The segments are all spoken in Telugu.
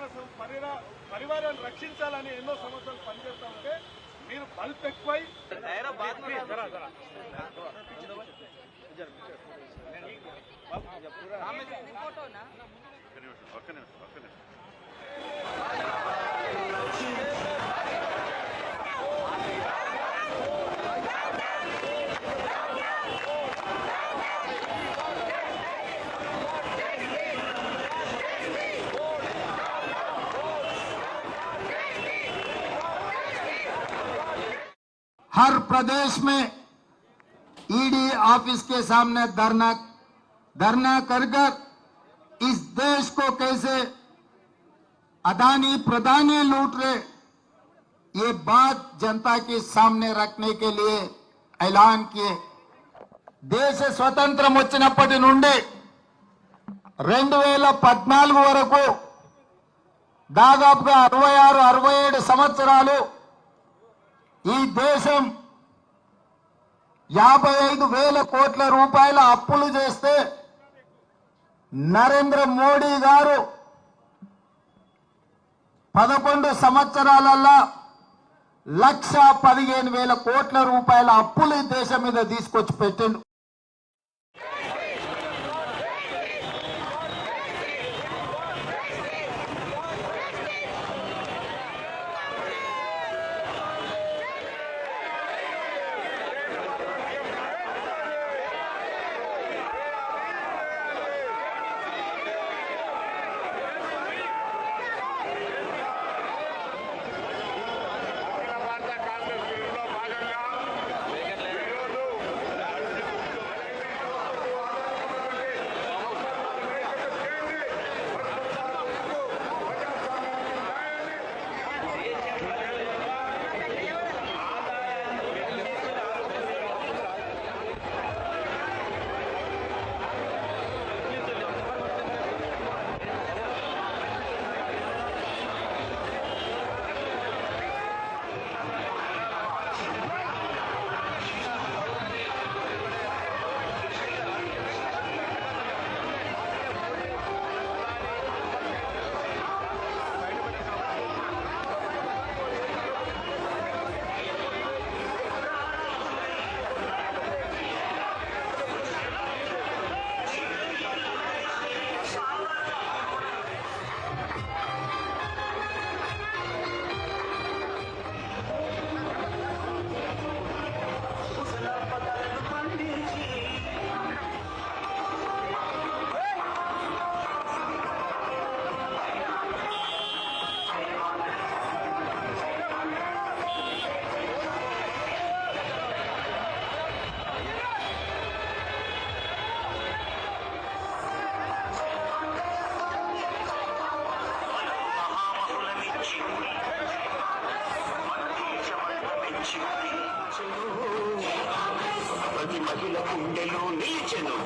పరివారాన్ని సం- పరిరా- పరివారాన్ని రక్షించాలని ఎన్నో సంవత్సరాలు పనిచేస్తా ఉంటే మీరు బల్బ్ ఎక్కువై జరా, జరా. हर प्रदेश में ईडी ऑफिस के सामने धरना धरना कर कर इस देश को कैसे अदानी प्रधानी लूट रहे ये बात जनता के सामने रखने के लिए ऐलान किए దేశ స్వతంత్రం వచ్చినప్పటి నుండి రెండు వేల పద్నాలుగు వరకు దాదాపుగా అరవై ఆరు అరవై ఏడు సంవత్సరాలు ఈ దేశం యాభై ఐదు వేల కోట్ల రూపాయల అప్పులు చేస్తే నరేంద్ర మోడీ గారు పదకొండు సంవత్సరాలల్లా లక్ష పదిహేను వేల కోట్ల రూపాయల అప్పులు ఈ దేశం మీద తీసుకొచ్చి పెట్టిండు. ప్రతి మహిళ గుండెలో నిలిచెను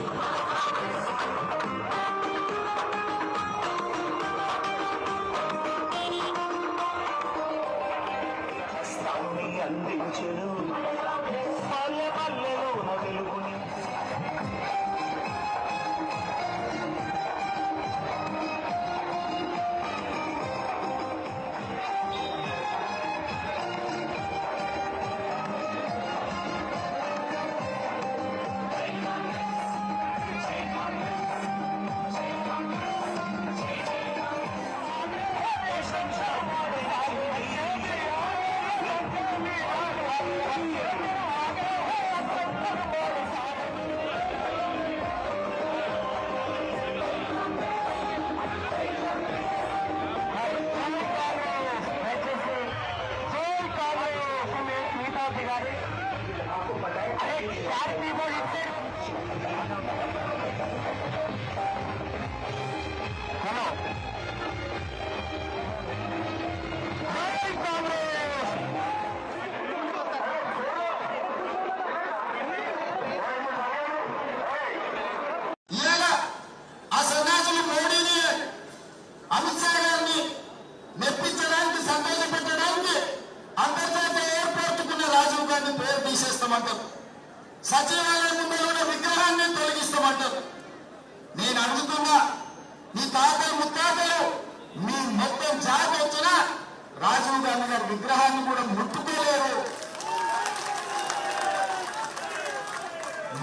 విగ్రహాన్ని కూడా ముట్టుకోలేరు.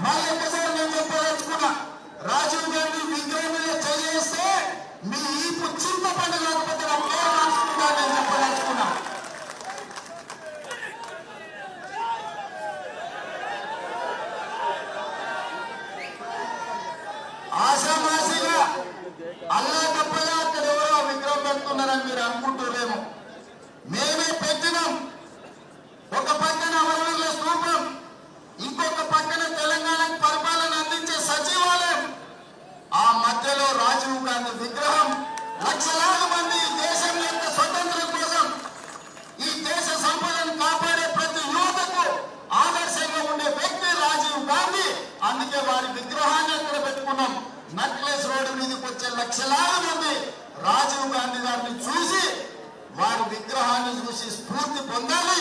మళ్ళీ ఒకసారి నేను చెప్పదలుచుకున్నా రాజీవ్ గాంధీ విగ్రహం మీద చేస్తే మీ ఈపు చింత పండుగ లేకపోతే నా పేరు మార్చుకుంటా నేను చెప్పదలుచుకున్నా. ఆశామాసిగా అక్కడ నక్లెస్ రోడ్డు మీదకి వచ్చే లక్షలాది మంది రాజీవ్ గాంధీ గారిని చూసి వారి విగ్రహాన్ని చూసి స్ఫూర్తి పొందాలి.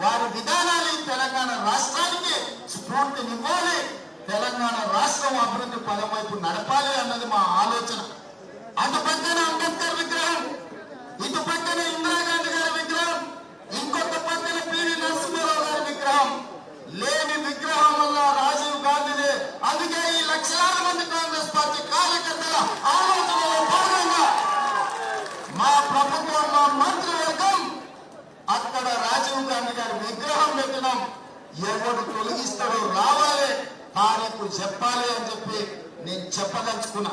వారి విధానాలు తెలంగాణ రాష్ట్రానికి స్ఫూర్తినివ్వాలి తెలంగాణ రాష్ట్రం అభివృద్ధి పదం వైపు నడపాలి అన్నది మా ఆలోచన. అటు పక్కన అంబేద్కర్ విగ్రహం ఇటు పక్కన ఇందిరాగాంధీ గారి విగ్రహం ఇంకొక పక్కన పివి నరసింహారావు గారి విగ్రహం లేని విగ్రహం వల్ల రాజీవ్ గాంధీదే అందుకే ఈ లక్షలాది మంది కాంగ్రెస్ పార్టీ కార్యకర్తల ఆలోచనలో భాగంగా మా ప్రభుత్వం మా మంత్రివర్గం అక్కడ రాజీవ్ గాంధీ గారి విగ్రహం పెట్టడం ఎవడు తొలగిస్తాడో రావాలి. భార్యకు చెప్పాలి అని చెప్పి నేను చెప్పదలుచుకున్నా.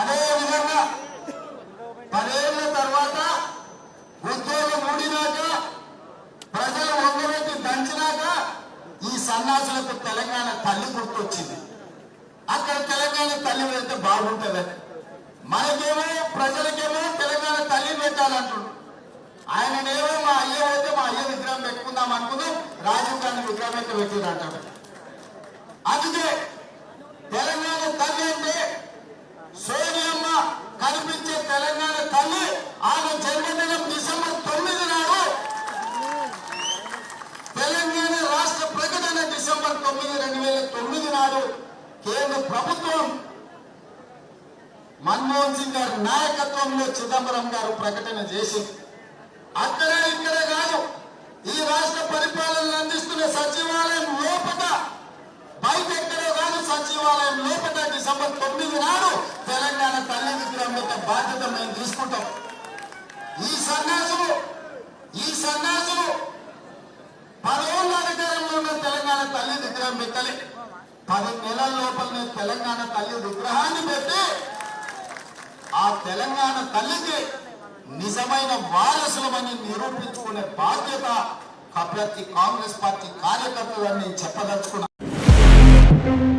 అదే విధంగా పదేళ్ళ తర్వాత ఉద్యోగం ఊడినాక ప్రజలు ఒంగబెట్టి దంచినాక ఈ సన్నాసులకు తెలంగాణ తల్లి గుర్తొచ్చింది. అక్కడ తెలంగాణ తల్లి వెళ్తే బాగుంటుంది మనకేమో ప్రజలకేమో తెలంగాణ తల్లి పెట్టాలంటుండు. ఆయననేమో మా అయ్య అయితే మా అయ్య విగ్రహం పెట్టుకుందాం అనుకుందాం రాజీవ్ గాంధీ విగ్రహం అయితే పెట్టిందంటాడు. అందుకే తెలంగాణ తల్లి అంటే సోనియమ్మ కనిపించే తెలంగాణ తల్లి ఆమె జన్మదినం డిసెంబర్ తొమ్మిది నాడు తెలంగాణ రాష్ట్ర ప్రకటన డిసెంబర్ తొమ్మిది రెండు వేల తొమ్మిది నాడు కేంద్ర ప్రభుత్వం మన్మోహన్ సింగ్ గారి నాయకత్వంలో చిదంబరం గారు ప్రకటన చేసింది. అక్కడ ఇక్కడ కాదు ఈ రాష్ట్ర పరిపాలన అందిస్తున్న సచివాలయం లోపల బయట ఎక్కడో కాదు సచివాలయం లోపల డిసెంబర్ తొమ్మిది నాడు తెలంగాణ తల్లి విగ్రహం యొక్క బాధ్యత మేము తీసుకుంటాం. ఈ సన్యాసులు ఈ సన్యాసులు పదేళ్ళ అధికారంలో ఉన్న తెలంగాణ తల్లి విగ్రహం పెట్టలే. పది నెలల లోపలనే తెలంగాణ తల్లి విగ్రహాన్ని పెట్టి ఆ తెలంగాణ తల్లికి నిజమైన వారసులమని నిరూపించుకునే బాధ్యత ప్రతి కాంగ్రెస్ పార్టీ కార్యకర్తలని చెప్పదలుచుకున్నాను